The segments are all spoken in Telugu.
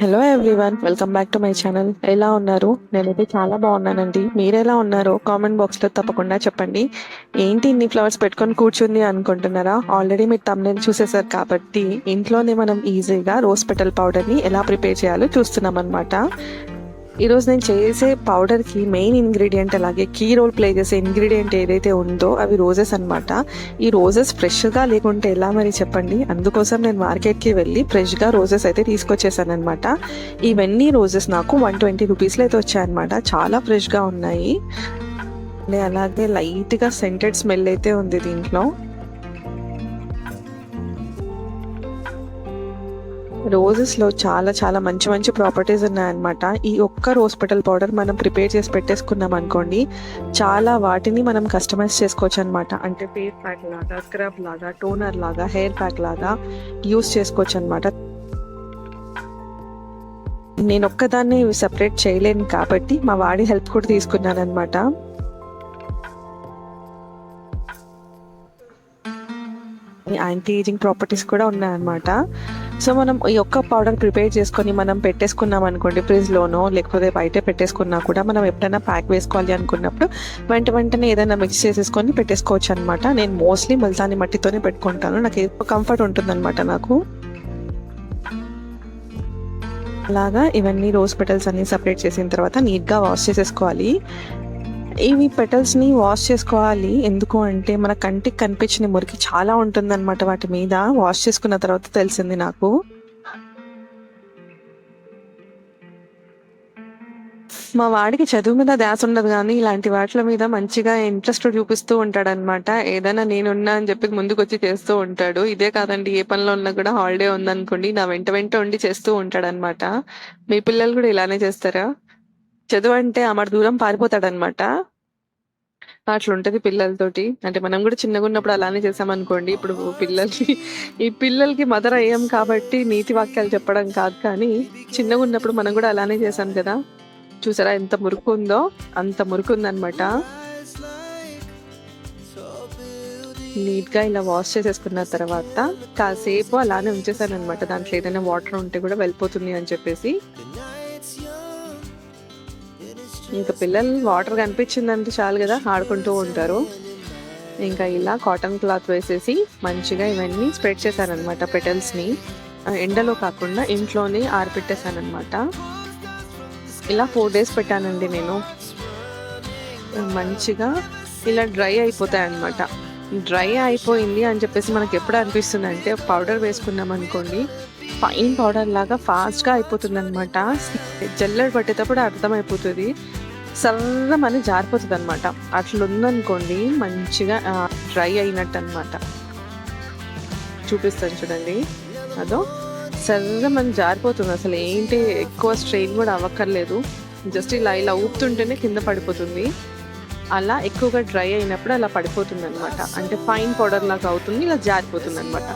Hello everyone welcome back to my channel ఎలా ఉన్నారు? నేనైతే చాలా బాగున్నానండి. మీరు ఎలా ఉన్నారో కామెంట్ బాక్స్లో తప్పకుండా చెప్పండి. ఏంటి ఇన్ని ఫ్లవర్స్ పెట్టుకొని కూర్చుంది అనుకుంటున్నారా? ఆల్రెడీ మీరు తమ్ముని చూసేసారు కాబట్టి ఇంట్లోనే మనం ఈజీగా రోజ్ పెటల్ పౌడర్ని ఎలా ప్రిపేర్ చేయాలో చూస్తున్నాం అనమాట ఈరోజు నేను చేసే పౌడర్కి మెయిన్ ఇంగ్రీడియంట్ అలాగే కీ రోల్ ప్లే చేసే ఇంగ్రీడియంట్ ఏదైతే ఉందో అవి రోజెస్ అనమాట ఈ రోజెస్ ఫ్రెష్గా లేకుంటే ఎలా మరి చెప్పండి? అందుకోసం నేను మార్కెట్కి వెళ్ళి ఫ్రెష్గా రోజెస్ అయితే తీసుకొచ్చేసాను అనమాట ఇవన్నీ రోజెస్ నాకు వన్ ట్వంటీ రూపీస్లో అయితే వచ్చాయన్నమాట. చాలా ఫ్రెష్గా ఉన్నాయి. అలాగే లైట్గా సెంటెడ్ స్మెల్ అయితే ఉంది దీంట్లో. రోజెస్లో చాలా చాలా మంచి మంచి ప్రాపర్టీస్ ఉన్నాయన్నమాట. ఈ ఒక్క రోజ్ పెటల్ పౌడర్ మనం ప్రిపేర్ చేసి పెట్టేసుకున్నాం అనుకోండి చాలా వాటిని మనం కస్టమైజ్ చేసుకోవచ్చు అనమాట అంటే ఫేస్ ప్యాక్ లాగా స్క్రబ్ లాగా టోనర్ లాగా హెయిర్ ప్యాక్ లాగా యూస్ చేసుకోవచ్చు అనమాట నేను ఒక్కదాన్ని సెపరేట్ చేయలేను కాబట్టి మా వాడి హెల్ప్ కూడా తీసుకున్నాను అనమాట యాంటీ ఏజింగ్ ప్రాపర్టీస్ కూడా ఉన్నాయన్నమాట. సో మనం ఈ ఒక్క పౌడర్ ప్రిపేర్ చేసుకొని మనం పెట్టేసుకున్నాం అనుకోండి ఫ్రిడ్జ్లోనో లేకపోతే బయట పెట్టేసుకున్నా కూడా మనం ఎప్పుడైనా ప్యాక్ వేసుకోవాలి అనుకున్నప్పుడు వెంట వెంటనే ఏదైనా మిక్స్ చేసేసుకొని పెట్టేసుకోవచ్చు అనమాట నేను మోస్ట్లీ ముల్తాని మట్టితోనే పెట్టుకుంటాను. నాకు ఎక్కువ కంఫర్ట్ ఉంటుందన్నమాట నాకు. అలాగా ఇవన్నీ రోజ్ పెటల్స్ అన్ని సపరేట్ చేసిన తర్వాత నీట్గా వాష్ చేసేసుకోవాలి. ఇవి పెటల్స్ని వాష్ చేసుకోవాలి. ఎందుకు అంటే మన కంటికి కనిపించిన మురికి చాలా ఉంటుందన్నమాట వాటి మీద. వాష్ చేసుకున్న తర్వాత తెలిసింది నాకు. మా వాడికి చదువు మీద ధ్యాస ఉండదు కానీ ఇలాంటి వాటి మీద మంచిగా ఇంట్రెస్ట్ చూపిస్తూ ఉంటాడనమాట ఏదైనా నేనున్నా అని చెప్పి ముందుకు వచ్చి చేస్తూ ఉంటాడు. ఇదే కాదండి ఏ పనిలో ఉన్నా కూడా హాలిడే ఉందనుకోండి నా వెంట వెంట ఉండి చేస్తూ ఉంటాడనమాట మీ పిల్లలు కూడా ఇలానే చేస్తారా? చదువు అంటే అమర దూరం పారిపోతాడనమాట అట్లుంటది పిల్లలతోటి. అంటే మనం కూడా చిన్నగా ఉన్నప్పుడు అలానే చేసామనుకోండి. ఇప్పుడు పిల్లలకి ఈ పిల్లలకి మదర్ అయ్యాం కాబట్టి నీతి వాక్యాలు చెప్పడం కాదు కానీ చిన్నగా ఉన్నప్పుడు మనం కూడా అలానే చేసాం కదా. చూసారా ఎంత మురుకు ఉందో? అంత మురుకు ఉందనమాట నీట్గా ఇలా వాష్ చేసేసుకున్న తర్వాత కాసేపు అలానే ఉంచేసాను అనమాట దాంట్లో ఏదైనా వాటర్ ఉంటే కూడా వెళ్ళిపోతుంది అని చెప్పేసి. ఇంకా పిల్లలు వాటర్ కనిపించిందంటే చాలు కదా ఆడుకుంటూ ఉంటారు. ఇంకా ఇలా కాటన్ క్లాత్ వేసేసి మంచిగా ఇవన్నీ స్ప్రెడ్ చేశానమాట పెటల్స్ని. ఎండలో కాకుండా ఇంట్లోనే ఆరిపెట్టేశానమాట ఇలా ఫోర్ డేస్ పెట్టానండి నేను. మంచిగా ఇలా డ్రై అయిపోతాయి అన్నమాట డ్రై అయిపోయింది అని చెప్పేసి మనకి ఎప్పుడు అనిపిస్తుంది అంటే పౌడర్ వేసుకున్నాం అనుకోండి ఫైన్ పౌడర్ లాగా ఫాస్ట్గా అయిపోతుంది అనమాట జల్లెడ పట్టేటప్పుడు అర్థమైపోతుంది. సర్రమని జారిపోతుంది అనమాట అట్లా ఉందనుకోండి మంచిగా డ్రై అయినట్టు అనమాట చూపిస్తాను చూడండి. అదో సర్రమని జారిపోతుంది అసలు. ఏంటి ఎక్కువ స్ట్రెయిన్ కూడా అవ్వక్కర్లేదు. జస్ట్ ఇలా ఇలా ఊపుతుంటేనే కింద పడిపోతుంది. అలా ఎక్కువగా డ్రై అయినప్పుడు అలా పడిపోతుంది అనమాట అంటే ఫైన్ పౌడర్ లాగా అవుతుంది ఇలా జారిపోతుంది అనమాట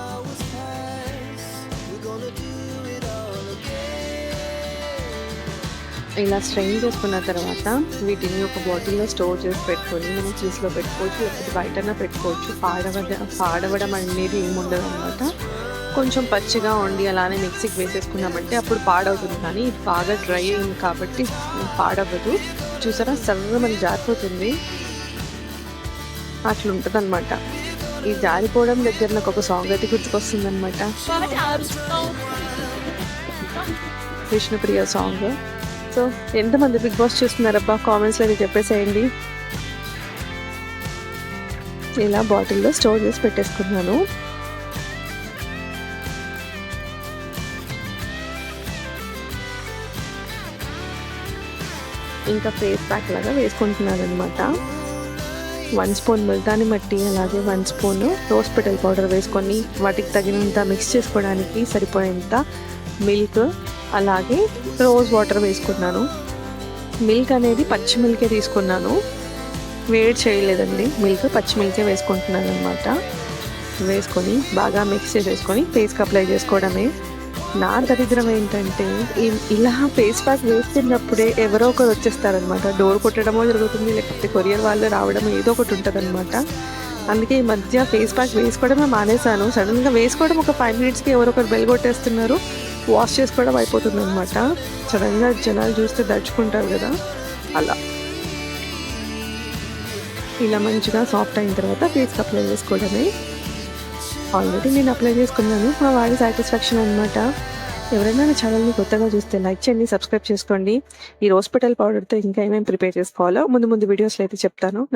ఇలా స్ట్రెయిన్ చేసుకున్న తర్వాత వీటిని ఒక బాటిల్లో స్టోర్ చేసి పెట్టుకొని మనం చీజ్లో పెట్టుకోవచ్చు లేకపోతే బయటన పెట్టుకోవచ్చు. పాడవడ పాడవడం అనేది ఏముండదు అనమాట కొంచెం పచ్చిగా ఉండి అలానే మిక్సీకి వేసేసుకున్నామంటే అప్పుడు పాడవుతుంది. కానీ ఇది బాగా డ్రై అయింది కాబట్టి పాడవ్వదు. చూసారా? సర్వ మనకి జారిపోతుంది. అట్లా ఉంటుంది అనమాట ఈ జారిపోవడం దగ్గర నాకు ఒక సాంగ్ అయితే గుర్తుకొస్తుంది అనమాట విష్ణుప్రియ సాంగ్ సో ఎంతమంది బిగ్ బాస్ చూస్తున్నారబ్బా? కామెంట్స్లో చెప్పేసేయండి. ఇలా బాటిల్లో స్టోర్ చేసి పెట్టేసుకున్నాను. ఇంకా ఫేస్ ప్యాక్ లాగా వేసుకుంటున్నాను అనమాట వన్ స్పూన్ ముల్తాని మట్టి అలాగే one spoon rose petal powder వేసుకొని వాటికి తగినంత మిక్స్ చేసుకోవడానికి సరిపోయేంత మిల్క్ అలాగే రోజ్ వాటర్ వేసుకున్నాను. మిల్క్ అనేది పచ్చి మిల్కే తీసుకున్నాను. వేడి చేయలేదండి. మిల్క్ పచ్చి మిల్కే వేసుకుంటున్నాను అనమాట వేసుకొని బాగా మిక్స్ చేసేసుకొని ఫేస్కి అప్లై చేసుకోవడమే. నా దరిద్రం ఏంటంటే ఇలా ఫేస్ ప్యాక్ వేస్తున్నప్పుడే ఎవరో ఒకరు వచ్చేస్తారనమాట డోర్ కొట్టడమో జరుగుతుంది లేకపోతే కొరియర్ వాళ్ళు రావడం ఏదో ఒకటి ఉంటుంది అనమాట అందుకే ఈ మధ్య ఫేస్ ప్యాక్ వేసుకోవడమే మానేశాను. సడన్గా వేసుకోవడం ఒక ఫైవ్ మినిట్స్కి ఎవరో ఒకరు బెల్ కొట్టేస్తున్నారు. వాష్ చేసుకోవడం అయిపోతుంది అనమాట సడన్గా జనాలు చూస్తే దడుచుకుంటారు కదా. అలా. ఇలా మంచిగా సాఫ్ట్ అయిన తర్వాత ఫేస్కి అప్లై చేసుకోవడమే. ఆల్రెడీ నేను అప్లై చేసుకున్నాను. మా వాడి సాటిస్ఫాక్షన్ అనమాట ఎవరైనా నా ఛానల్ని కొత్తగా చూస్తే లైక్ చేయండి సబ్స్క్రైబ్ చేసుకోండి. ఈ హాస్పిటల్ పౌడర్తో ఇంకా ఏమేమి ప్రిపేర్ చేసుకోవాలో ముందు ముందు వీడియోస్లో అయితే చెప్తాను.